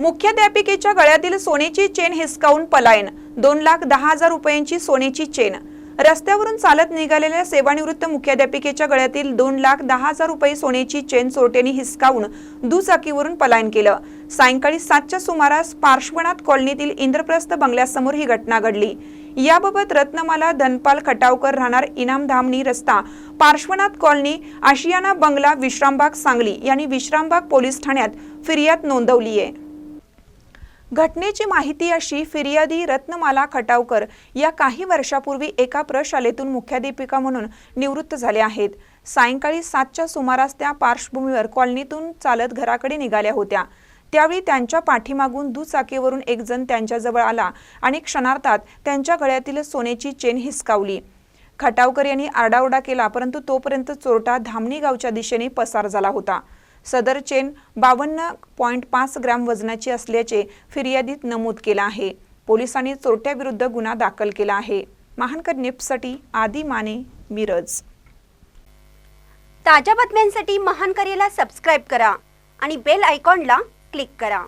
मुख्याध्यापिकेच्या गळ्यातील सोन्याची चेन हिसकावून पलायन. दोन लाख दहा हजार रुपयांची सोन्याची चेन. रस्त्यावरून चालत निघालेल्या सेवानिवृत्त मुख्याध्यापिकेच्या गळ्यातील दोन लाख दहा हजार रुपये सोन्याची चेन चोरट्यांनी हिसकावून दुचाकीवरून पलायन केलं. सायंकाळी सातच्या सुमारास पार्श्वनाथ कॉलनीतील इंद्रप्रस्थ बंगल्यासमोर ही घटना घडली. याबाबत रत्नमाला धनपाल खटावकर राहणार इनामधामनी रस्ता. पार्श्वनाथ कॉलनी आशियाना बंगला विश्रामबाग सांगली यांनी विश्रामबाग पोलीस ठाण्यात फिर्याद नोंदवली आहे घटनेची माहिती अशी फिर्यादी रत्नमाला खटावकर या काही वर्षापूर्वी एका प्रशालेतून मुख्याध्यापिका म्हणून निवृत्त झाल्या आहेत. सायंकाळी सातच्या सुमारास त्या पार्श्वभूमीवर कॉलनीतून चालत घराकडे निघाल्या होत्या. त्यावेळी त्यांच्या पाठीमागून दुचाकीवरून एक जण त्यांच्याजवळ आला आणि क्षणार्धात त्यांच्या गळ्यातील सोन्याची चेन हिसकावली. खटावकर यांनी आरडाओरडा केला परंतु तोपर्यंत चोरटा धामणी गावच्या दिशेने पसार झाला होता. सदर चेन बावन्न पॉईंट पाच ग्रॅम वजनाची असल्याचे फिर्यादीत नमूद केलं आहे. पोलिसांनी चोरट्याविरुद्ध गुन्हा दाखल केला आहे. महानकर निप्ससाठी आदी माने मिरज. ताज्या बातम्यांसाठी महानकरेला सबस्क्राईब करा आणि बेल आयकॉनला क्लिक करा.